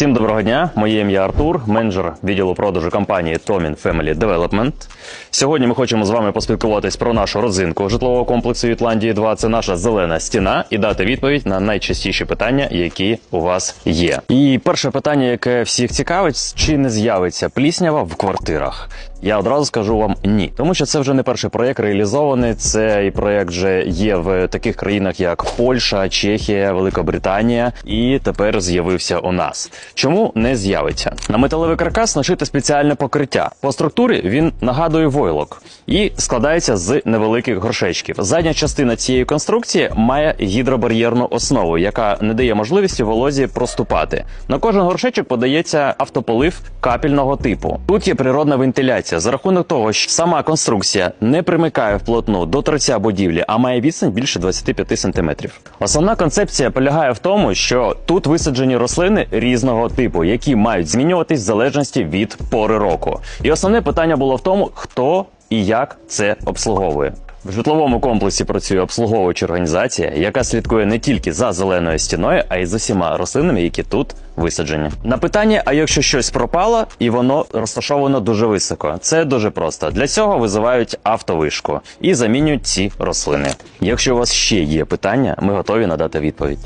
Всім доброго дня. Моє ім'я Артур, менеджер відділу продажу компанії Tomin Family Development. Сьогодні ми хочемо з вами поспілкуватись про нашу родзинку житлового комплексу Ітландії 2. Це наша зелена стіна, і дати відповідь на найчастіші питання, які у вас є. І перше питання, яке всіх цікавить, чи не з'явиться пліснява в квартирах? Я одразу скажу вам ні, тому що це вже не перший проєкт реалізований. Цей проєкт вже є в таких країнах, як Польща, Чехія, Великобританія, і тепер з'явився у нас. Чому не з'явиться? На металевий каркас нашите спеціальне покриття. По структурі він нагадує войлок і складається з невеликих горшечків. Задня частина цієї конструкції має гідробар'єрну основу, яка не дає можливості волозі проступати. На кожен горшечок подається автополив капельного типу. Тут є природна вентиляція за рахунок того, що сама конструкція не примикає вплотну до торця будівлі, а має відстань більше 25 см. Основна концепція полягає в тому, що тут висаджені рослини різного типу, які мають змінюватись в залежності від пори року. І основне питання було в тому, хто і як це обслуговує. В житловому комплексі працює обслуговуюча організація, яка слідкує не тільки за зеленою стіною, а й з усіма рослинами, які тут висаджені. На питання: а якщо щось пропало і воно розташовано дуже високо, це дуже просто. Для цього визивають автовишку і замінюють ці рослини. Якщо у вас ще є питання, ми готові надати відповідь.